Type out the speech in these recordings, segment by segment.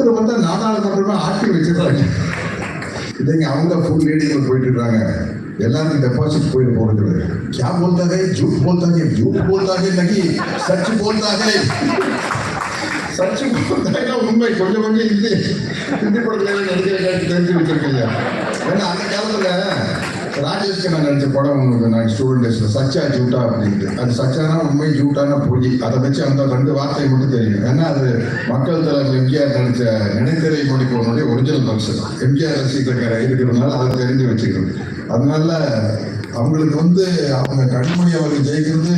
ஒருத்தர் வந்து நாடாளுமன்றமா ஆட்டி வச்சிருக்காங்க இல்லைங்க அவங்க ஃபுல் ரீடிங்ல போயிட்டு இருக்காங்க எல்லாருக்கும் டெபாசிட் போயிட்டு போறது क्या बोलता है झूठ बोलता है झूठ बोलता है नहीं सच बोलता है சச்சு போட்டாங்க உண்மை கொஞ்சம் கொஞ்சம் ஹிந்தி ஹிந்தி படத்துல எல்லாம் நடிக்கிற தெரிஞ்சு வச்சிருக்கீங்க ஏன்னா அந்த காலத்துல ராஜேஷ்க்கு நான் நடிச்ச படம் உங்களுக்கு நான் ஸ்டூடெண்ட் டேஸ்ல சச்சா ஜூட்டா அப்படின்ட்டு. அது சச்சானா உண்மை ஜூட்டானா பொய் அதை வச்சு அந்த ரெண்டு வார்த்தை மட்டும் தெரியும். ஏன்னா அது மக்கள் தலைவர் எம்ஜிஆர் நடிச்ச நினைத்திரை மொழிப்பவனுடைய ஒரிஜினல் பர்சன் எம்ஜிஆர் ரசிகர் இருக்கிறதுனால அதை தெரிஞ்சு வச்சுக்கணும். அதனால அவங்களுக்கு வந்து அவங்க கனிமொழி அவர்கள் ஜெயிக்கிறது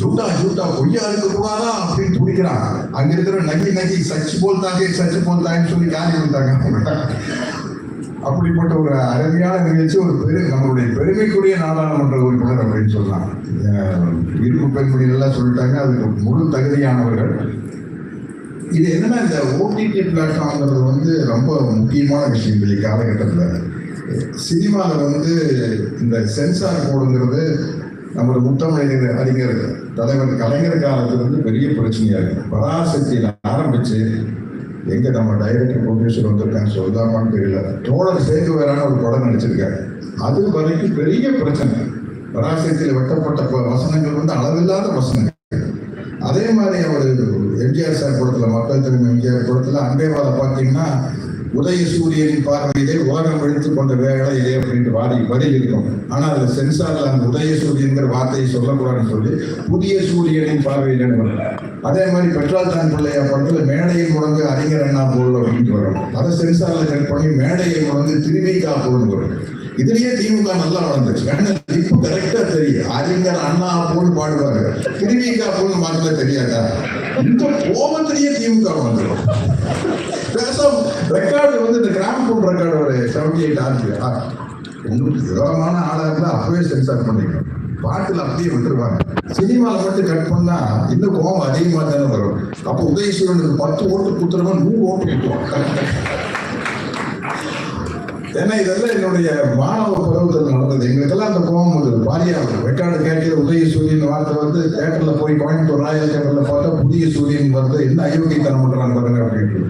ஜூட்டா ஜூட்டா பொய்யா இருக்க கூடாதா அப்படின்னு துடிக்கிறான் அங்க இருக்கிற நகி நகி சச்சு போல்தாங்க சச்சு போல்தாங்கன்னு சொல்லி காலி வந்தாங்க அப்படிப்பட்ட ஒரு அருமையான நிகழ்ச்சி ஒரு பெரு நம்மளுடைய பெருமைக்குரிய நாடாளுமன்ற உறுப்பினர் அப்படின்னு சொன்னாங்க. இருப்பு பெண்மணி எல்லாம் சொல்லிட்டாங்க. அதுக்கு முழு தகுதியானவர்கள். இது என்னன்னா இந்த ஓடிடி பிளாட்ஃபார்ம்ங்கிறது வந்து ரொம்ப முக்கியமான விஷயம் இந்த காலகட்டத்தில். சினிமாவில் வந்து இந்த சென்சார் போடுங்கிறது நம்மளோட முத்தமிழர் அறிஞர் தலைவர் கலைஞர் காலத்திலிருந்து பெரிய பிரச்சனையாக இருக்கு. பராசக்தியில் ஆரம்பிச்சு எங்க நம்ம டைரக்டர் ப்ரொடியூசர் வந்திருக்காங்க சொல்லாமான்னு தெரியல. தோழர் சேர்ந்து வேறான ஒரு படம் நடிச்சிருக்காரு. அது வரைக்கும் பெரிய பிரச்சனை. பராசக்தியில் வெட்டப்பட்ட ப- வசனங்கள் வந்து அளவில்லாத வசனங்கள். அதே மாதிரி அவர் எம்ஜிஆர் சார் படத்தில் மக்கள் திரும்ப எம்ஜிஆர் படத்தில் அன்பேவால பார்த்தீங்கன்னா உதய சூரியனின் பார்வையிலே ஓரம் எடுத்து கொண்ட வேலையிலே அப்படின்ட்டு வாரி வரி இருக்கும். ஆனால் அதுல சென்சார்ல அந்த உதய சூரியன்கிற வார்த்தையை சொல்லக்கூடாதுன்னு சொல்லி புதிய சூரியனின் பார்வையிலே வரும் அதே மாதிரி பெட்ரோல் தான் பிள்ளையா படத்தில் மேடையை முழங்கு அறிஞர் அண்ணா போல் அப்படின்ட்டு வரும். அதை சென்சாரில் கட் பண்ணி மேடையை முழங்கு திருவிக்கா போல் வரும். இதுலயே திமுக நல்லா வளர்ந்துச்சு ஏன்னா இப்ப கரெக்டா தெரியும். அறிஞர் அண்ணா போல் பாடுவாங்க திருவிக்கா போல் மாத்திர தெரியாதா? இந்த கோபத்திலேயே திமுக வளர்ந்துடும் பேச ரெக்கார்டு வந்து இந்த கிராமப்புற ரெக்கார்டு ஒரு செவன்டி எயிட் ஆச்சு உங்களுக்கு விவரமான ஆளாக இருந்தால் அப்பவே சென்சார் பண்ணிக்கணும். பாட்டில் அப்படியே விட்டுருவாங்க. சினிமாவில் மட்டும் கட் பண்ணா இன்னும் கோபம் அதிகமாக தானே வரும். அப்போ உதயசூரனுக்கு பத்து ஓட்டு குத்துறவன் நூறு ஓட்டு குத்துவான் ஏன்னா இதெல்லாம் என்னுடைய மாணவ பருவத்தில் நடந்தது. எங்களுக்கெல்லாம் அந்த கோபம் வந்தது. பாரியா ரெக்கார்டு கேட்கிற உதய சூரியன் வார்த்தை வந்து தேட்டர்ல போய் கோயம்புத்தூர் ராயல் தேட்டர்ல பார்த்தா புதிய சூரியன் வந்து என்ன அயோக்கியத்தனம் பண்றாங்க பாருங்க அப்படின்ட்டு.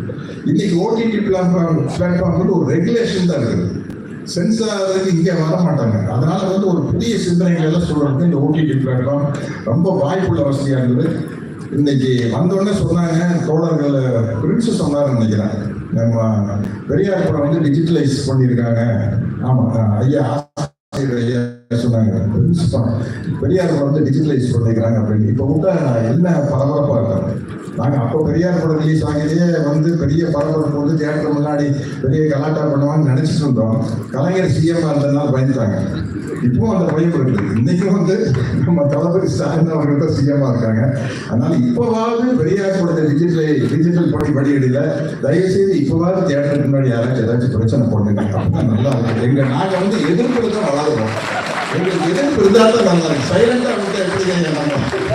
இன்னைக்கு ஓடிடி பிளாட்ஃபார்ம் பிளாட்ஃபார்ம் வந்து ஒரு ரெகுலேஷன் தான் இருக்குது. சென்சாருக்கு இங்கே வர மாட்டாங்க. அதனால வந்து ஒரு புதிய சிந்தனைகள் எல்லாம் சொல்றதுக்கு இந்த ஓடிடி பிளாட்ஃபார்ம் ரொம்ப வாய்ப்புள்ள வசதியா இருந்தது. இன்னைக்கு வந்தோடனே சொன்னாங்க தோழர்கள் பிரின்ஸ் சொன்னாருன்னு நினைக்கிறேன். நம்ம பெரியார் படம் வந்து டிஜிட்டலைஸ் பண்ணியிருக்காங்க. ஆமா ஐயா ஐயா சொன்னாங்க. பெரியார் படம் வந்து டிஜிட்டலைஸ் பண்ணியிருக்காங்க அப்படின்னு. இப்போ கூட என்ன பரபரப்பா இருக்காங்க நாங்க அப்போ பெரியார் படம் ரிலீஸ் ஆகிலேயே வந்து பெரிய பரபரப்பு வந்து தியேட்டர் முன்னாடி பெரிய கலாட்டா பண்ணுவாங்கன்னு நினைச்சிட்டு இருந்தோம். கலைஞர் சிஎம் இருந்ததுனால பயந்துட்டாங்க. இப்போ அந்த பயம் இருக்குது இன்னைக்கு வந்து நம்ம தளபதி ஸ்டாலின் அவர்கள் தான் சிஎம்மா இருக்காங்க அதனால இப்போவாவது பெரியார் படத்தை டிஜிட்டல் டிஜிட்டல் படி படியடியில தயவுசெய்து இப்போவாவது முன்னாடி யாராச்சும் ஏதாச்சும் பிரச்சனை பண்ணுங்க அப்படின்னா நல்லா இருக்கு எங்க நாங்க வந்து எதிர்ப்பு தான் வளருவோம் எங்களுக்கு எதிர்ப்பு இருந்தால் தான் நல்லா இருக்கு சைலண்டா வந்து எப்படி நம்ம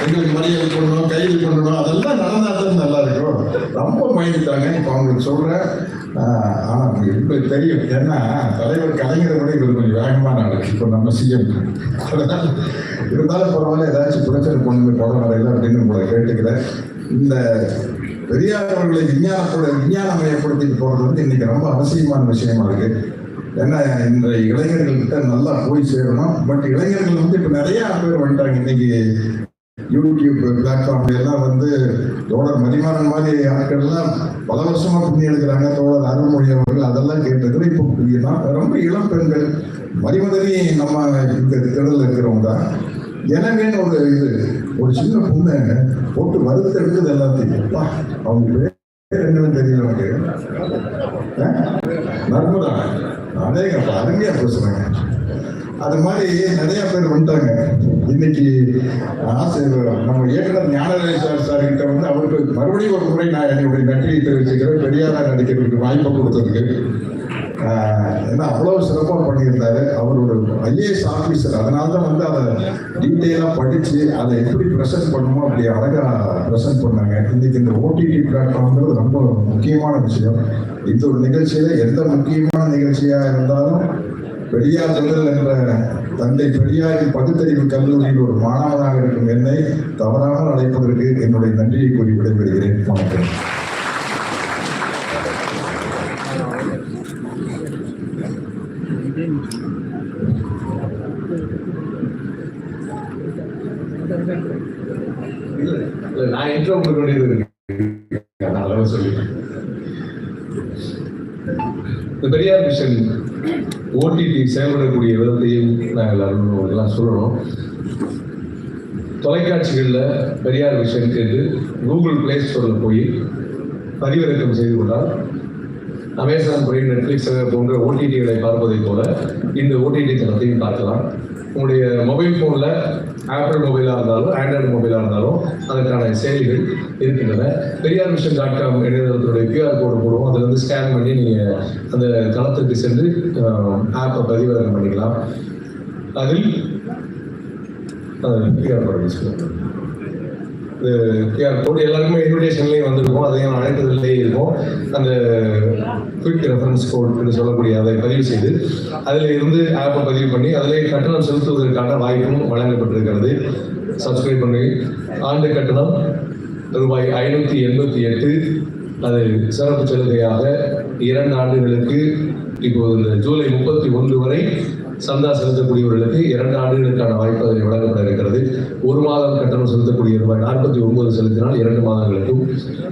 எங்களுக்கு மரியாதை பண்ணணும் கைது பண்ணணும் அதெல்லாம் நடந்தா தான் நல்லா இருக்கும் ரொம்ப பயந்துட்டாங்க இப்போ அவங்களுக்கு சொல்றேன் ஆனால் இப்போ உங்களுக்கு தெரியும். ஏன்னா தலைவர் கலைஞரை விட இவர் கொஞ்சம் வேகமான ஆளு இப்போ நம்ம சிஎம் இருந்தாலும் பரவாயில்ல ஏதாச்சும் பிரச்சனை கொண்டு படம் வரையில அப்படின்னு உங்களை கேட்டுக்கிறேன். இந்த பெரியார் அவர்களை விஞ்ஞானத்தோட விஞ்ஞானமயப்படுத்திட்டு போகிறது வந்து இன்னைக்கு ரொம்ப அவசியமான விஷயமா இருக்கு. ஏன்னா இன்றைய இளைஞர்கள்கிட்ட நல்லா போய் சேரணும். பட் இளைஞர்கள் வந்து இப்போ நிறையா பேர் வந்துட்டாங்க. இன்னைக்கு யூடியூப் பிளாட்ஃபார்ம் எல்லாம் வந்து தோழர் மதிமாறன் மாதிரி ஆட்கள் எல்லாம் பல வருஷமா புண்ணி எடுக்கிறாங்க. தோழர் அருள்மொழி அவர்கள் அதெல்லாம் கேட்டது இப்போ ரொம்ப இளம் பெண்கள். மதிமதனி நம்ம இந்த திடல் இருக்கிறவங்க. தான் எனவேன்னு ஒரு இது ஒரு சின்ன பொண்ணு போட்டு வறுத்து எடுக்குது எல்லாத்தையும் அவங்க பேர் என்னன்னு தெரியல எனக்கு நர்மதா. அதே அருமையா பேசுறாங்க. அது மாதிரி நிறைய பேர் வந்துட்டாங்க. இன்னைக்கு ஆசிரியர் நம்ம இயக்குனர் ஞானராஜ் சார் சார் கிட்ட வந்து அவருக்கு மறுபடியும் ஒரு முறை நான் என்னுடைய நன்றியை தெரிவிச்சுக்கிறேன். பெரியாரா நடிக்கிறதுக்கு வாய்ப்பு கொடுத்ததுக்கு. ஏன்னா அவ்வளவு சிறப்பாக பண்ணியிருந்தாரு. அவர் ஒரு ஐஏஎஸ் ஆஃபீஸர் அதனால தான் வந்து அதை டீட்டெயிலாக படித்து அதை எப்படி ப்ரெசென்ட் பண்ணுமோ அப்படி அழகாக ப்ரெசென்ட் பண்ணாங்க. இன்னைக்கு இந்த ஓடிடி பிளாட்ஃபார்ம்ன்றது ரொம்ப முக்கியமான விஷயம். இந்த ஒரு நிகழ்ச்சியில் எந்த முக்கியமான நிகழ்ச்சியாக இருந்தாலும் பெரியார் முதல் என்ற தந்தை பெரியாரின் பகுத்தறிவு கல்லூரியில் ஒரு மாணவராக இருக்கும் என்னை தவறாக அழைப்பதற்கு என்னுடைய நன்றியை கூறி விடைபெறுகிறேன். வணக்கம். நான் இன்ட்ரோ கொடுக்க வேண்டியது இருக்கு. பெரியார் மிஷன் ஓடிடி செயல்படக்கூடிய விதத்தையும் நாங்கள் எல்லாரும் எல்லாம் சொல்லணும். தொலைக்காட்சிகளில் பெரியார் விஷயம் என்று கூகுள் பிளே ஸ்டோரில் போய் பதிவிறக்கம் செய்து கொண்டால் அமேசான் பிரைம் நெட்ஃப்ளிக்ஸ் போன்ற ஓடிடிகளை பார்ப்பதைப் போல இந்த ஓடிடி தளத்தையும் பார்க்கலாம். உங்களுடைய மொபைல் ஃபோனில் ஆப்பிள் மொபைலாக இருந்தாலும் ஆண்ட்ராய்டு மொபைலாக இருந்தாலும் அதற்கான செயலிகள் இருக்கின்றன. பெரியார் மிஷன் டாட் காம் இணையதளத்துடைய கியூஆர் கோடு போடுவோம். அதில் வந்து ஸ்கேன் பண்ணி நீங்கள் அந்த தளத்துக்கு சென்று ஆப்பை பதிவிறக்கம் பண்ணிக்கலாம். அதில் கியூஆர் கோடு யூஸ் பண்ணுங்க. கியூஆர் கோடு எல்லாருக்குமே இன்விடேஷன்லேயும் வந்திருக்கும். அதையும் அழைத்ததிலே இருக்கும். அந்த குயிக் ரெஃபரன்ஸ் கோட்னு சொல்லக்கூடிய அதை பதிவு செய்து அதில் இருந்து ஆப்பை பதிவு பண்ணி அதிலே கட்டணம் செலுத்துவதற்கான வாய்ப்பும் வழங்கப்பட்டிருக்கிறது. சப்ஸ்கிரைப் பண்ணி ஆண்டு கட்டணம் ரூபாய் ஐநூற்றி எண்பத்தி எட்டு. அது சிறப்பு சலுகையாக இரண்டு ஆண்டுகளுக்கு இப்போது இந்த ஜூலை முப்பத்தி ஒன்று வரை சந்தா செலுத்தக்கூடியவர்களுக்கு இரண்டு ஆண்டுகளுக்கான வாய்ப்பு அதில் வழங்கப்பட இருக்கிறது. ஒரு மாதம் கட்டணம் செலுத்தக்கூடிய ரூபாய் நாற்பத்தி ஒன்பது செலுத்தினால் இரண்டு மாதங்களுக்கும்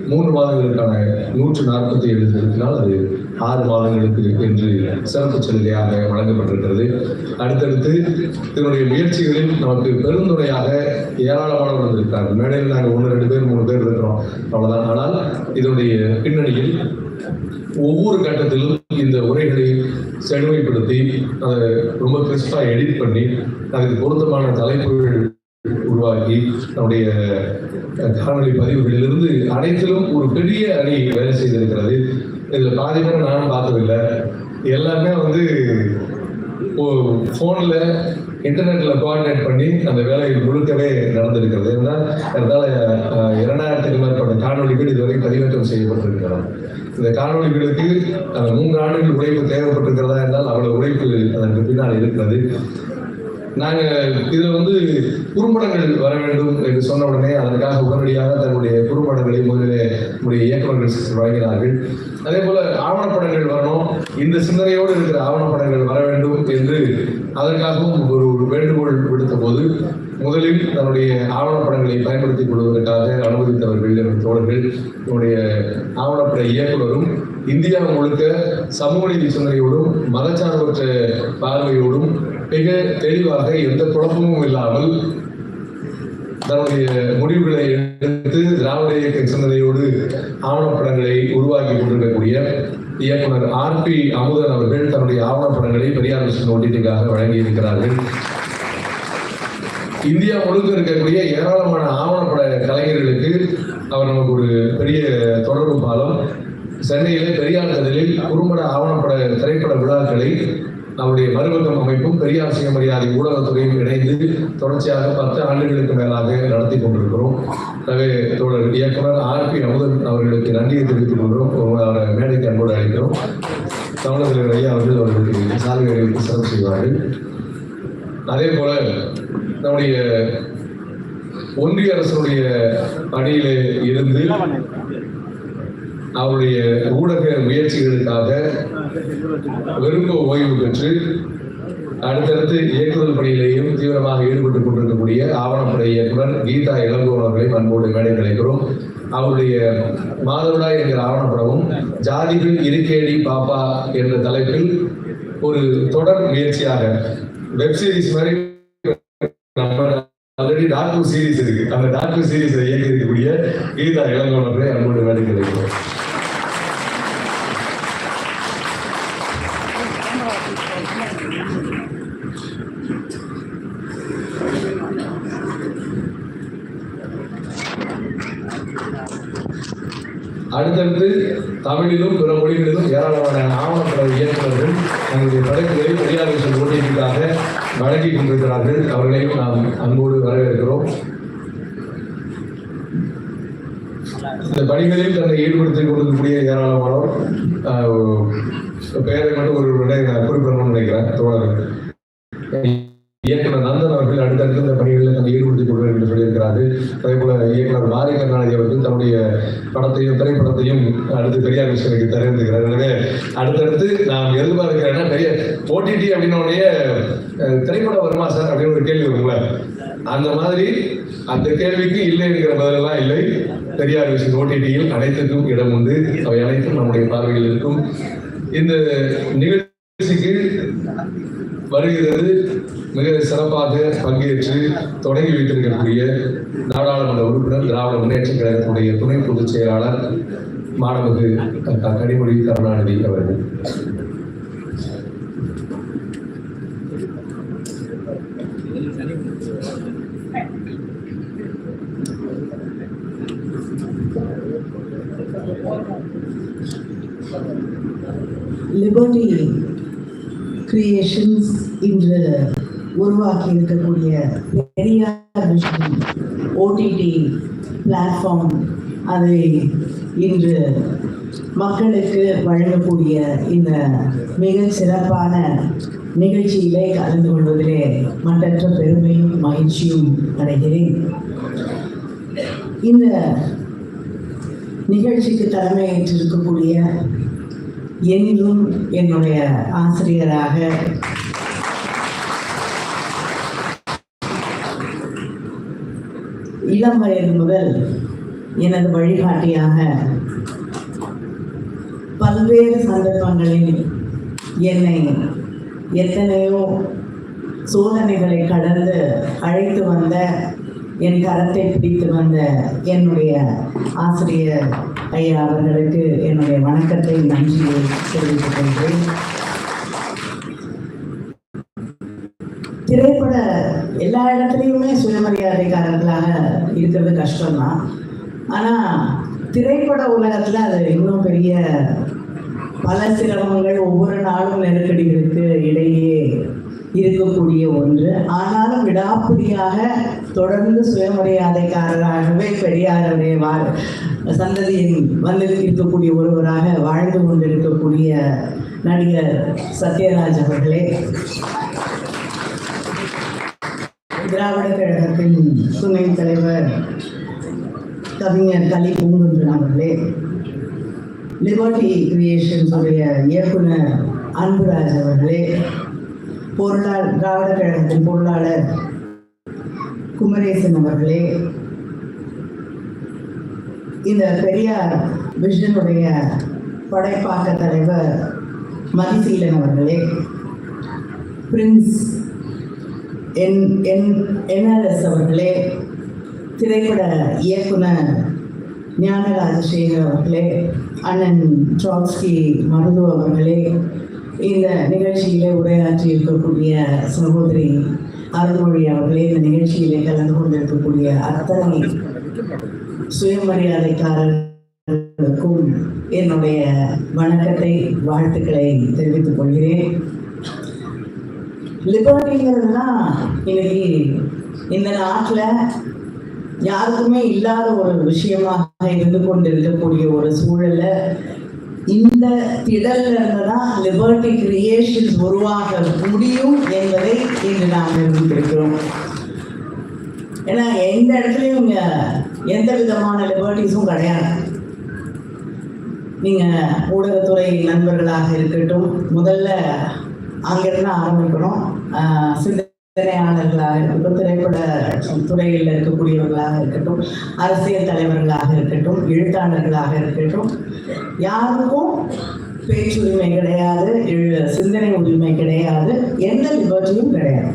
மூன்று மாதங்களுக்கான நூற்று நாற்பத்தி ஏழு செலுத்தினால் அது ஆறு மாதங்களுக்கு என்று சிறப்பு சலுகையாக வழங்கப்பட்டிருக்கிறது. அடுத்தடுத்து இதனுடைய முயற்சிகளில் நமக்கு பெருந்துணையாக ஏராளமானவர்கள் இருக்கிறார்கள் மேடையில் நாங்கள் ஒன்று ரெண்டு பேர் மூணு பேர் இருக்கிறோம். அவ்வளவுதான். ஆனால் இதனுடைய பின்னணியில் ஒவ்வொரு கட்டத்திலும் இந்த உரைகளை செழுமைப்படுத்தி அதை ரொம்ப கிறிஸ்பாக எடிட் பண்ணி அதுக்கு பொருத்தமான தலைப்புகள் உருவாக்கி நம்முடைய காணொலி பதிவுகளிலிருந்து அனைத்திலும் ஒரு பெரிய அணி வேலை செய்திருக்கிறது. இதில் பாதி பேர் நானும் பார்த்ததில்லை. எல்லாமே வந்து ஃபோனில் இன்டர்நெட்ல கோஆர்டினேட் பண்ணி அந்த வேலை முழுக்கவே நடந்திருக்கிறது. ஏன்னா அதனால இரண்டாயிரத்துக்கு மேற்பட்ட காணொலிகள் இதுவரை பதிவேற்றம் செய்யப்பட்டிருக்கிறது. இந்த காணொலிகளுக்கு அந்த மூன்று ஆண்டுகள் உழைப்பு தேவைப்பட்டிருக்கிறதா என்றால் அவ்வளவு உழைப்பு அதற்கு பின்னால் இருக்கிறது. நாங்க இதுல வந்து குறும்படங்கள் வர வேண்டும் என்று சொன்ன உடனே அதற்காக உடனடியாக தன்னுடைய குறும்படங்களை முதலில் நம்முடைய இயக்குநர்கள் வழங்கினார்கள். அதே போல ஆவணப்படங்கள் வரணும். இந்த சிந்தனையோடு இருக்கிற ஆவணப்படங்கள் வர வேண்டும் என்று அதற்காகவும் ஒரு ஒரு வேண்டுகோள் விடுத்த போது முதலில் தன்னுடைய ஆவணப்படங்களை பயன்படுத்திக் கொள்வதற்காக அனுமதித்தவர்கள் என்ற தோழர்கள் என்னுடைய ஆவணப்பட இயக்குனரும் இந்தியா முழுக்க சமூக நீதி சிந்தனையோடும் மதச்சார்பற்ற பார்வையோடும் மிக தெளிவாக எந்த குழப்பமும் இல்லாமல் தன்னுடைய முடிவுகளை எடுத்து திராவிட இயக்க சிந்தனையோடு ஆவணப்படங்களை உருவாக்கி கொண்டிருக்கக்கூடிய இயக்குனர் ஆர் பி அமுதன் அவர்கள் தன்னுடைய ஆவணப்படங்களை பெரியார் மிஷன் ஓட்டிட்டுக்காக வழங்கி இருக்கிறார்கள் இந்தியா முழுக்க இருக்கக்கூடிய ஏராளமான ஆவணப்பட கலைஞர்களுக்கு அவர் நமக்கு ஒரு பெரிய தொடர்பு பாலம். சென்னையிலே பெரியார் கதலில் குறும்பட ஆவணப்பட திரைப்பட விழாக்களை நம்முடைய மறுபக்கம் அமைப்பும் பெரியார் சுயமரியாதை ஊடகத்துறையும் இணைந்து தொடர்ச்சியாக பத்து ஆண்டுகளுக்கு மேலாக நடத்தி கொண்டிருக்கிறோம். எனவே தோழர் இயக்குனர் ஆர் பி அமுதன் அவர்களுக்கு நன்றியை தெரிவித்துக் கொள்கிறோம். மேடைக்கு அன்போடு அழைக்கிறோம். தமிழக ஐயா அவர்கள் அவர்களுக்கு சாலை சிறப்பு செய்வார்கள். அதே போல நம்முடைய ஒன்றிய அரசுடைய பணியில இருந்து அவருடைய ஊடக முயற்சிகளுக்காக விரும்ப ஓய்வு பெற்று அடுத்தடுத்து இயக்குதல் பணியிலேயும் தீவிரமாக ஈடுபட்டுக் கொண்டிருக்கக்கூடிய ஆவணப்படை இயக்குனர் கீதா இளங்கோவன் அவர்களை அன்போடு மேடை கிடைக்கிறோம் அவருடைய மாதவிடா என்கிற ஆவணப்படமும் ஜாதிகள் இருக்கேடி பாப்பா என்ற தலைப்பில் ஒரு தொடர் முயற்சியாக வெப் சீரிஸ் மாதிரி நம்ம ஆல்ரெடி டாக்டர் சீரிஸ் இருக்கு. அந்த டாக்டர் சீரிஸை இயக்கி இருக்கக்கூடிய கீதா இளங்கோவனை அன்போடு வேலை கிடைக்கிறோம் அடுத்தடுத்து தமிழிலும் பிற மொழிகளிலும் ஏராளமான ஆவணப்பட இயக்குநர்கள் தங்களுடைய படைப்புகளை பெரியார் மிஷன் ஓட்டியதுக்காக வழங்கி கொண்டிருக்கிறார்கள் அவர்களையும் நாம் அன்போடு வரவேற்கிறோம். இந்த பணிகளில் தன்னை ஈடுபடுத்திக் கொண்டிருக்கக்கூடிய ஏராளமானோர் பெயரை மட்டும் ஒரு குறிப்பிடணும்னு நினைக்கிறேன் தோழர்கள். இயக்குனர் நந்தன் அவர்கள் அடுத்தடுத்து இந்த பணிகளில் தன்னை ஈடுபடுத்திக் கொள்வார் என்று சொல்லியிருக்கிறார். அதே போல இயக்குனர் மாரி கருணாநிதி அவர்கள் தன்னுடைய படத்தையும் திரைப்படத்தையும் அடுத்து பெரியார் விஷயத்துக்கு தெரிவித்துக்கிறார் எனவே அடுத்தடுத்து நாம் எதிர்பார்க்கிறேன்னா பெரிய ஓடிடி அப்படின்னோடைய திரைப்படம் வருமா சார்? அப்படின்னு ஒரு கேள்வி வருங்களா அந்த மாதிரி அந்த கேள்விக்கு இல்லை என்கிற பதிலெல்லாம் இல்லை. பெரியார் விஷயம் ஓடிடியில் அனைத்துக்கும் இடம் உண்டு. அவை அனைத்தும் நம்முடைய பார்வையில் இருக்கும். இந்த நிகழ்ச்சிக்கு வருகிறது மிக சிறப்பாக பங்கேற்று தொடங்கி வைத்திருக்கக்கூடிய நாடாளுமன்ற உறுப்பினர் திராவிட முன்னேற்ற கழகத்துடைய துணை பொதுச் செயலாளர் மாணவகு கனிமொழி கருணாநிதி அவர்கள். லிபர்டி கிரியேஷன்ஸ் இன்று உருவாக்கி இருக்கக்கூடிய நிறைய விஷயம் ஓடிடி பிளாட்ஃபார்ம் அதை இன்று மக்களுக்கு வழங்கக்கூடிய இந்த மிக சிறப்பான நிகழ்ச்சியிலே கலந்து கொள்வதிலே மற்றற்ற பெருமையும் மகிழ்ச்சியும் அடைகிறேன். இந்த நிகழ்ச்சிக்கு தலைமையேற்றிருக்கக்கூடிய என்றும் என்னுடைய ஆசிரியராக இளம் வயது முதல் எனது வழிகாட்டியாக பல்வேறு சந்தர்ப்பங்களில் என்னை எத்தனையோ சோதனைகளை கடந்து அழைத்து வந்த என் கரத்தை பிடித்து வந்த என்னுடைய ஆசிரியர் ஐயா அவர்களுக்கு என்னுடைய வணக்கத்தை நன்றியை தெரிவித்துக் கொள்கிறேன். திரைப்பட எல்லா இடத்துலையுமே சுயமரியாதைக்காரர்களாக இருக்கிறது கஷ்டம்தான். ஆனால் திரைப்பட உலகத்தில் அது இன்னும் பெரிய பல சிரமங்கள் ஒவ்வொரு நாளும் நெருக்கடிகளுக்கு இடையே இருக்கக்கூடிய ஒன்று. ஆனாலும் விடாப்பிடியாக தொடர்ந்து சுயமரியாதைக்காரராகவே பெரியாருடைய வா சந்ததியின் வந்து இருக்கக்கூடிய ஒருவராக வாழ்ந்து கொண்டிருக்கக்கூடிய நடிகர் சத்யராஜ் அவர்களே. திராவிட கழகத்தின் துணைத் தலைவர் கவிஞர் கலி பூங்குன்றன் அவர்களே லிபர்டி கிரியேஷன்ஸ் உடைய இயக்குனர் அன்புராஜ் அவர்களே பொருளாளர் திராவிட கழகத்தின் பொருளாளர் குமரேசன் அவர்களே இந்த பெரியார் விஷனுடைய படைப்பாக்க தலைவர் மதிசீலன் அவர்களே பிரின்ஸ் என் என் என்ஆர்எஸ் அவர்களே திரைப்பட இயக்குனர் ஞான ராஜசேகர் அவர்களே அண்ணன் ட்ராட்ஸ்கி மருது அவர்களே இந்த நிகழ்ச்சியிலே உரையாற்றி இருக்கக்கூடிய சகோதரி அருள்மொழி அவர்களே இந்த நிகழ்ச்சியிலே கலந்து கொண்டிருக்கக்கூடிய அத்தனை சுயமரியாதைக்காரர்களுக்கும் என்னுடைய வணக்கத்தை வாழ்த்துக்களை தெரிவித்துக் கொள்கிறேன். லிபர்ட்டிங்கிறதுனா இன்னைக்கு இந்த நாட்டில் யாருக்குமே இல்லாத ஒரு விஷயமாக இருந்து கொண்டு இருக்கக்கூடிய ஒரு சூழல்ல இந்த திடல்ல இருந்துதான் லிபர்ட்டி கிரியேஷன் உருவாக முடியும் என்பதை இன்று நாம் நிரூபித்திருக்கிறோம். ஏன்னா எந்த இடத்துலையும் இங்க எந்த விதமான லிபர்ட்டிஸும் கிடையாது. நீங்க ஊடகத்துறை நண்பர்களாக இருக்கட்டும் முதல்ல அங்கிருந்து ஆரம்பிக்கணும். ஆஹ் சிந்தனையாளர்களாக இருக்கட்டும் திரைப்பட துறையில் இருக்கக்கூடியவர்களாக இருக்கட்டும் அரசியல் தலைவர்களாக இருக்கட்டும் எழுத்தாளர்களாக இருக்கட்டும் யாருக்கும் பேச்சுரிமை கிடையாது சிந்தனை உரிமை கிடையாது எந்த லிபர்ட்டியும் கிடையாது.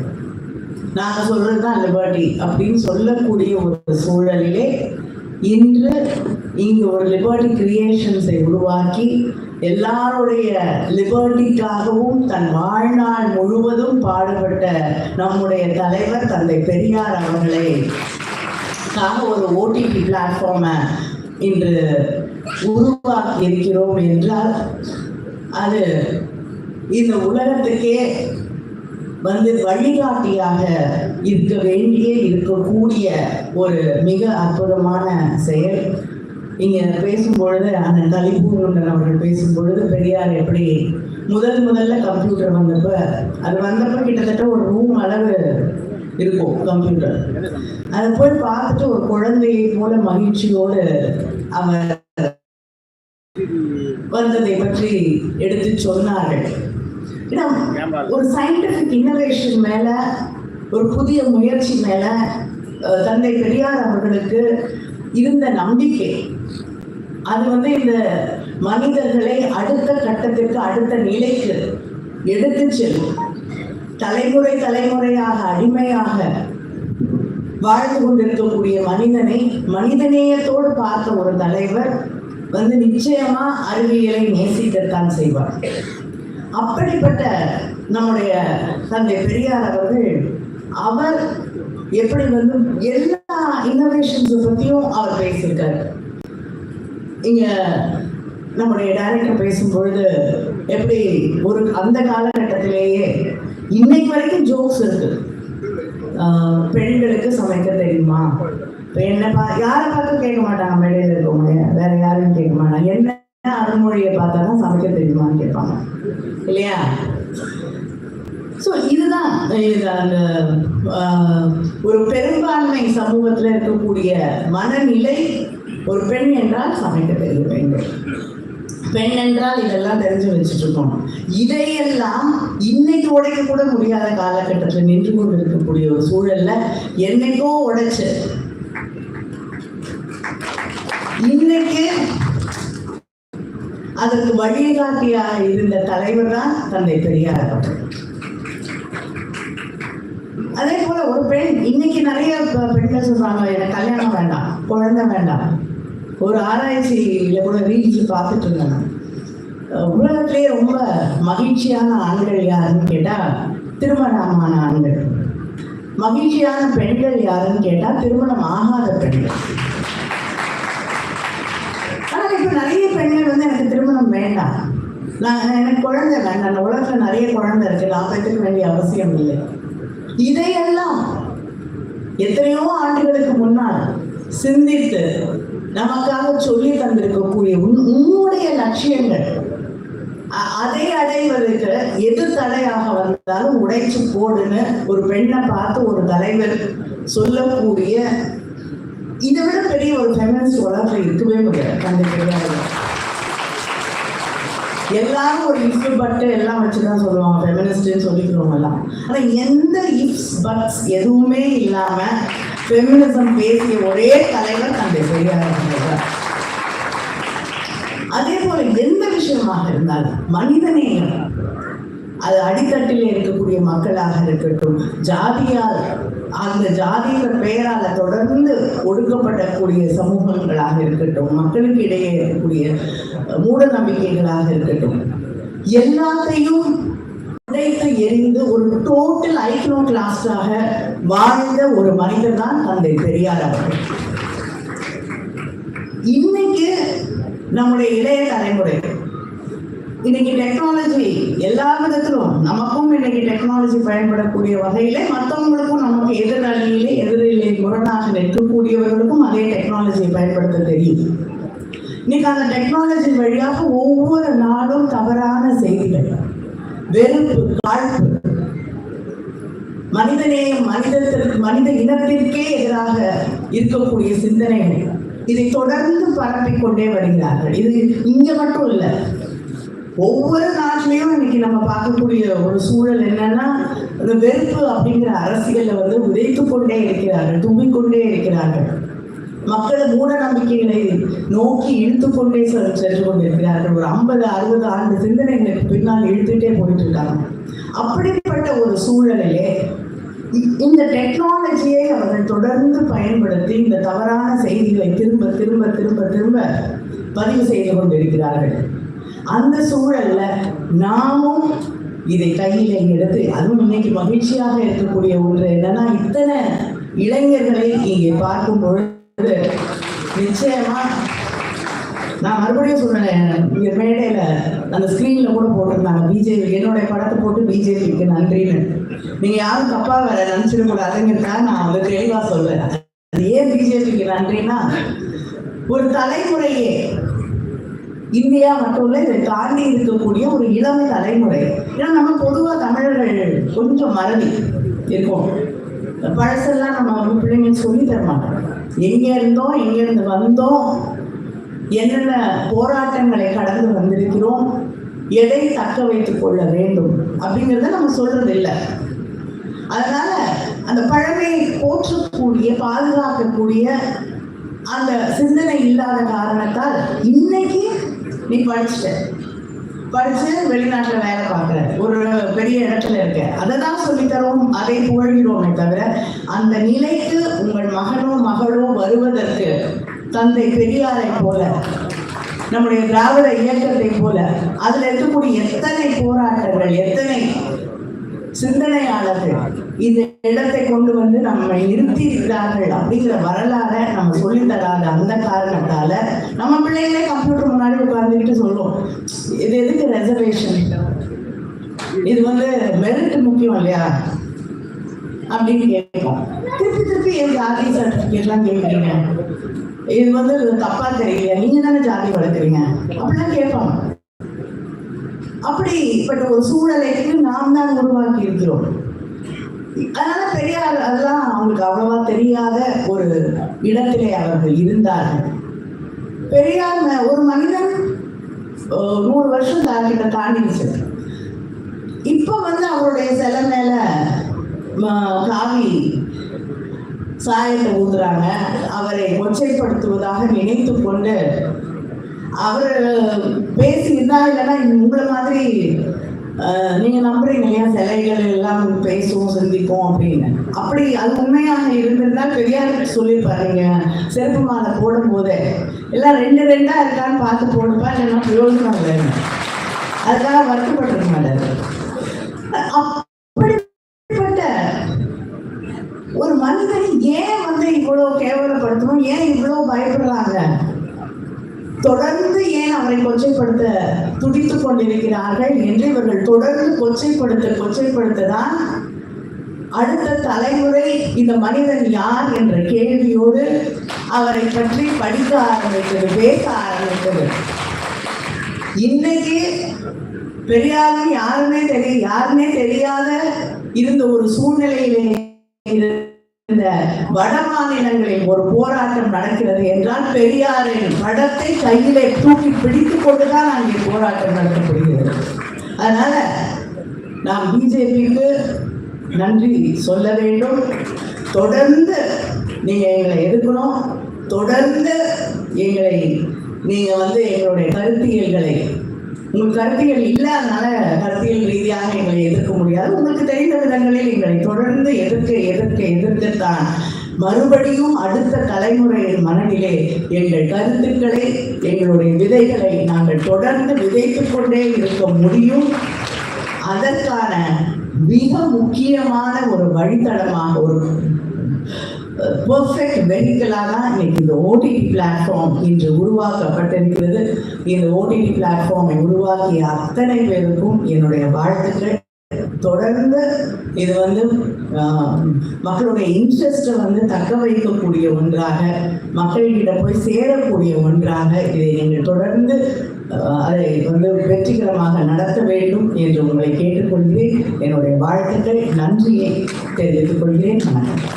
நாங்கள் சொல்றது தான் லிபர்ட்டி அப்படின்னு சொல்லக்கூடிய ஒரு சூழலிலே இன்று இங்கு ஒரு லிபர்ட்டி கிரியேஷன்ஸை உருவாக்கி எல்லாருடைய லிபர்ட்டிக்காகவும் தன் வாழ்நாள் முழுவதும் பாடுபட்ட நம்முடைய தலைவர் தந்தை பெரியார் அவர்களை காக ஒரு ஓடிபி பிளாட்ஃபார்மை இன்று உருவாக்கி இருக்கிறோம் என்றால் அது இந்த உலகத்துக்கே வந்து வழிகாட்டியாக இருக்க வேண்டிய இருக்கக்கூடிய ஒரு மிக அற்புதமான செயல். இங்க பேசும்பொழுது அந்த கலிபூர்ணன் அவர்கள் பேசும்பொழுது பெரியார் எப்படி முதல் முதல்ல கம்ப்யூட்டர் வந்தப்ப அது வந்தப்ப கிட்டத்தட்ட ஒரு ரூம் அளவு இருக்கும் கம்ப்யூட்டர் அதை போய் பார்த்துட்டு ஒரு குழந்தையை போல மகிழ்ச்சியோடு அவர் வந்ததை பற்றி எடுத்து சொன்னார்கள். ஒரு சயின்டிபிக் இன்னோவேஷன் மேல ஒரு புதிய முயற்சி மேல தந்தை பெரியார் அவர்களுக்கு இருந்த நம்பிக்கை அது வந்து இந்த மனிதர்களை அடுத்த கட்டத்திற்கு அடுத்த நிலைக்கு எடுத்து செல்லும். தலைமுறை தலைமுறையாக அடிமையாக வாழ்ந்து கொண்டிருக்கக்கூடிய மனிதனை மனிதநேயத்தோடு பார்த்த ஒரு தலைவர் வந்து நிச்சயமா அறிவியலை நேசிக்கத்தான் செய்வார். அப்படிப்பட்ட நம்முடைய தந்தை பெரியார் அவர்கள் அவர் எப்படி வந்து எல்லா இன்னோவேஷன்ஸை பற்றியும் அவர் பேசியிருக்காரு. இங்கே நம்முடைய டைரக்டர் பேசும்பொழுது எப்படி ஒரு அந்த காலகட்டத்திலேயே இன்னைக்கு வரைக்கும் ஜோக்ஸ் இருக்கு. பெண்களுக்கு சமைக்க தெரியுமா? இப்போ என்ன பா யாரை பார்த்து கேட்க மாட்டாங்க மேடையில் இருக்கவங்க. வேற யாரும் கேட்க மாட்டாங்க என்ன அருள்மொழியை பார்த்தா தான் சமைக்க தெரியுமான்னு கேட்பாங்க. இல்லையா? ஸோ இதுதான் இது அந்த ஒரு பெரும்பான்மை சமூகத்தில் இருக்கக்கூடிய மனநிலை ஒரு பெண் என்றால் சமைக்க தெரிய வேண்டும் பெண் என்றால் இதெல்லாம் தெரிஞ்சு வச்சுட்டு இருக்கோம் இதையெல்லாம் இன்னைக்கு உடைக்க கூட முடியாத காலகட்டத்தில் நின்று கொண்டு இருக்கக்கூடிய ஒரு சூழல்ல என்னைக்கோ உடைச்சு. இன்னைக்கு அதற்கு வழிகாட்டியாக இருந்த தலைவர் தான் தந்தை பெரியார் அவர்கள். அதே போல ஒரு பெண் இன்னைக்கு நிறைய பெண்கள் சொல்றாங்க எனக்கு கல்யாணம் வேண்டாம் குழந்தை வேண்டாம். ஒரு ஆராய்ச்சியில கூட ரீல்ஸ் பார்த்துட்டு இருந்தேன். உலகத்திலேயே ரொம்ப மகிழ்ச்சியான ஆண்கள் யாருன்னு கேட்டா திருமணமான ஆண்கள். மகிழ்ச்சியான பெண்கள் யாருன்னு கேட்டா திருமணம் ஆகாத பெண்கள். ஆனால் இப்ப நிறைய பெண்கள் வந்து எனக்கு திருமணம் வேண்டாம். நான் எனக்கு குழந்தை வேண்டாம். அந்த உலகத்துல நிறைய குழந்தை இருக்கு. நான் பெற்றுக்க வேண்டிய அவசியம் இல்லை. இதையெல்லாம் எத்தனையோ ஆண்டுகளுக்கு முன்னால் சிந்தித்து நமக்காக சொல்லி தந்திருக்கக்கூடிய உன்னுடைய லட்சியங்கள். அதை அடைவதற்கு எது தடையாக வந்தாலும் உடைச்சு போடுன்னு ஒரு பெண்ணை பார்த்து ஒரு தலைவர் சொல்லக்கூடிய இதை விட பெரிய ஒரு ஃபெமினிஸ்ட் உலகத்தில் இருக்கவே முடியாது. தந்தை பெரியார். எல்லாரும் ஒரு இஃப் பட்டு எல்லாம் வச்சுதான் சொல்லுவாங்க. ஃபெமினிஸ்ட்னு சொல்லிக்கிறவங்க எல்லாம். ஆனா எந்த இஃப்ஸ் பட்ஸ் எதுவுமே இல்லாம ஃபெமினிசம் பேசிய ஒரே தலைவர் தந்தை பெரியார் அவர்கள். அதே போல எந்த விஷயமாக இருந்தாலும் மனிதனே அது அடித்தட்டில் இருக்கக்கூடிய மக்களாக இருக்கட்டும் ஜாதியால் அந்த ஜாதியின் பெயரால தொடர்ந்து ஒடுக்கப்படக்கூடிய சமூகங்களாக இருக்கட்டும் மக்களுக்கு இடையே இருக்கக்கூடிய மூட நம்பிக்கைகளாக இருக்கட்டும் எல்லாத்தையும் உடைத்து எரிந்து ஒரு டோட்டல் ஐக்ரோ கிளாஸாக வாழ்ந்த ஒரு மனிதர் தான் தந்தை பெரியார் அவர்கள். இன்னைக்கு நம்முடைய இளைய தலைமுறை இன்னைக்கு டெக்னாலஜி எல்லா விதத்திலும் நமக்கும் இன்னைக்கு டெக்னாலஜி பயன்படக்கூடிய வகையில மற்றவங்களுக்கும் நமக்கு எதிரணியிலே எதிரிலே முரணாக நிற்கக்கூடியவர்களுக்கும் அதே டெக்னாலஜியை பயன்படுத்த தெரியும். இன்னைக்கு அந்த டெக்னாலஜி வழியாக ஒவ்வொரு வெறுப்பு காழ்ப்பு மனிதனே மனிதத்திற்கு மனித இனத்திற்கே எதிராக இருக்கக்கூடிய சிந்தனைகள் இதை தொடர்ந்து பரப்பிக் கொண்டே வருகிறார்கள். இது இங்க மட்டும் இல்லை. ஒவ்வொரு நாட்டிலையும் இன்னைக்கு நம்ம பார்க்கக்கூடிய ஒரு சூழல் என்னன்னா இந்த வெறுப்பு அப்படிங்கிற அரசியலை வந்து உதைத்து கொண்டே இருக்கிறார்கள் தும்பிக்கொண்டே இருக்கிறார்கள். மக்களை மூட நம்பிக்கைகளை நோக்கி இழுத்து கொண்டே சென்று கொண்டிருக்கிறார்கள். ஒரு ஐம்பது அறுபது ஆண்டு சிந்தனைகளுக்கு பின்னால் இழுத்துட்டே போயிட்டு இருக்காங்க அப்படிப்பட்ட ஒரு சூழலிலே இந்த டெக்னாலஜியை அவர்கள் தொடர்ந்து பயன்படுத்தி இந்த தவறான செய்திகளை திரும்ப திரும்ப திரும்ப திரும்ப பதிவு செய்து கொண்டிருக்கிறார்கள். அந்த சூழல்ல நாமும் இதை கையில எடுத்து அதுவும் இன்னைக்கு மகிழ்ச்சியாக இருக்கக்கூடிய ஒன்று என்னன்னா இத்தனை இளைஞர்களை இங்கே பார்க்கும் பொழுது நிச்சயமா. நான் மறுபடியும் சொன்னேன் இங்க மேடையில அந்த ஸ்கிரீன்ல கூட போட்டிருந்தாங்க. பிஜேபி என்னுடைய படத்தை போட்டு பிஜேபிக்கு நன்றின்னு. நீங்க யாரும் தப்பா வேற நினைச்சிட கூடாதுங்கிறதுக்காக நான் வந்து தெளிவா சொல்றேன். அது ஏன் பிஜேபிக்கு நன்றினா ஒரு தலைமுறையே இந்தியா மட்டும் இல்லை இதை தாண்டி இருக்கக்கூடிய ஒரு இளம் தலைமுறை. ஏன்னா நம்ம பொதுவாக தமிழர்கள் கொஞ்சம் மறதி. இருக்கோம். பழசெல்லாம் நம்ம வந்து பிள்ளைங்க சொல்லி தர மாட்டோம். எங்கே இருந்தோம் எங்கேருந்து வந்தோம் என்னென்ன போராட்டங்களை கடந்து வந்திருக்கிறோம் எதை தக்க வைத்துக் கொள்ள வேண்டும் அப்படிங்கிறத நம்ம சொல்றது இல்லை அதனால அந்த பழமையை போற்றக்கூடிய பாதுகாக்கக்கூடிய அந்த சிந்தனை இல்லாத காரணத்தால் இன்னைக்கு நீ படிச்சிட்ட. படிச்சு வெளிநாட்டுல வேலை பார்க்குற ஒரு பெரிய இடத்துல இருக்க அதை தான் சொல்லித்தரோம் அதை புகழ்கிறோமே தவிர அந்த நிலைக்கு உங்கள் மகனோ மகளோ வருவதற்கு தந்தை பெரியாரை போல நம்முடைய திராவிட இயக்கத்தை போல அதுல இருக்கக்கூடிய எத்தனை போராட்டங்கள் எத்தனை சிந்தனையாளர்கள் இந்த இடத்தை கொண்டு வந்து நம்மை நிறுத்தி இருக்கிறார்கள் அப்படிங்கிற வரலாறை நம்ம சொல்லித்தராத அந்த காரணத்தால நம்ம பிள்ளைகளே கம்ப்யூட்டர் முன்னாடி உட்கார்ந்துக்கிட்டு சொல்லுவோம் இது எதுக்கு ரெசர்வேஷன் இது வந்து மெரிட் முக்கியம் இல்லையா? அப்படின்னு கேட்போம். திருப்பி திருப்பி என் ஜாதி சர்டிஃபிகேட்லாம் கேட்குறீங்க. இது வந்து தப்பா தெரியல நீங்க தானே ஜாதி வளர்க்குறீங்க. அப்படிலாம் கேட்பாங்க அப்படிப்பட்ட ஒரு சூழலைக்கு நாம் தான் உருவாக்கி இருக்கிறோம். அதனால பெரியார் அதெல்லாம் அவங்களுக்கு அவ்வளவா தெரியாத ஒரு இடத்திலே அவர்கள் இருந்தார்கள். பெரியார் ஒரு மனிதன் நூறு வருஷம் தாக்கிட்ட தாண்டிடுச்சு. இப்போ வந்து அவருடைய சிலை மேல காவி சாயத்தை ஊதுறாங்க அவரை கொச்சைப்படுத்துவதாக நினைத்து கொண்டு அவர் பேசியிருந்தா இல்லைன்னா உங்களை மாதிரி நீங்க நம்புறீங்க இல்லையா? சிலைகள் எல்லாம் பேசுவோம் சிந்திப்போம் அப்படின்னு. அப்படி அது உண்மையாக இருந்திருந்தால் பெரியாருக்கு சொல்லியிருப்பாருங்க செருப்பு மாலை போடும் போதே எல்லாம் ரெண்டு ரெண்டா இருக்கான்னு பார்த்து போடுப்பா இல்லைன்னா பிரயோஜனம் இல்லைன்னு அதுக்காக வருத்தப்பட்டிருக்க மாட்டாரு அப்படிப்பட்ட ஒரு மனிதன் ஏன் வந்து இவ்வளவு கேவலப்படுத்தணும்? ஏன் இவ்வளவு பயப்படுறாங்க? தொடர்ந்து ஏன் அவரை கொச்சைப்படுத்த துடித்துக் கொண்டிருக்கிறார்கள்? என்று இவர்கள் தொடர்ந்து கொச்சைப்படுத்த கொச்சைப்படுத்த தான் அடுத்த தலைமுறை இந்த மனிதன் யார் என்ற கேள்வியோடு அவரை பற்றி படிக்க ஆரம்பித்தது பேச ஆரம்பித்தது. இன்னைக்கு பெரியாரும் யாருமே தெரிய யாருமே தெரியாத இருந்த ஒரு சூழ்நிலையிலே இந்த வட மாநிலங்களில் ஒரு போராட்டம் நடக்கிறது என்றால் பெரியாரின் படத்தை கையிலே தூக்கி பிடித்துக் கொண்டுதான் அங்கே போராட்டம் நடத்தப்படுகிறது. அதனால நாம் பிஜேபிக்கு நன்றி. சொல்ல வேண்டும். தொடர்ந்து நீங்க எங்களை எடுக்கணும். தொடர்ந்து எங்களை நீங்க வந்து எங்களுடைய கருத்தியல்களை உங்கள் கருத்தியல் இல்லாதனால கருத்தியல் ரீதியாக எங்களை எதிர்க்க முடியாது. உங்களுக்கு தெரிந்த விதங்களில் எங்களை தொடர்ந்து எதிர்க்க எதிர்க்க எதிர்க்கத்தான் மறுபடியும் அடுத்த தலைமுறையின் மனநிலே எங்கள் கருத்துக்களை எங்களுடைய விதைகளை நாங்கள் தொடர்ந்து விதைத்துக் கொண்டே இருக்க முடியும். அதற்கான மிக முக்கியமான ஒரு வழித்தடமாக ஒரு பெர்ஃபெக்ட் வெஹிக்கிளாக தான் இன்னைக்கு இந்த ஓடிடி பிளாட்ஃபார்ம் இன்று உருவாக்கப்பட்டிருக்கிறது. இந்த ஓடிடி பிளாட்ஃபார்மை உருவாக்கிய அத்தனை பேருக்கும் என்னுடைய வாழ்த்துக்கள். தொடர்ந்து இது வந்து மக்களுடைய இன்ட்ரெஸ்ட்டை வந்து தக்க வைக்கக்கூடிய ஒன்றாக மக்கள்கிட்ட போய் சேரக்கூடிய ஒன்றாக இதை நீங்கள் தொடர்ந்து அதை வந்து வெற்றிகரமாக நடத்த வேண்டும் என்று உங்களை கேட்டுக்கொள்கிறேன். என்னுடைய வாழ்த்துக்கள் நன்றியை தெரிவித்துக் கொள்கிறேன் வணக்கம்.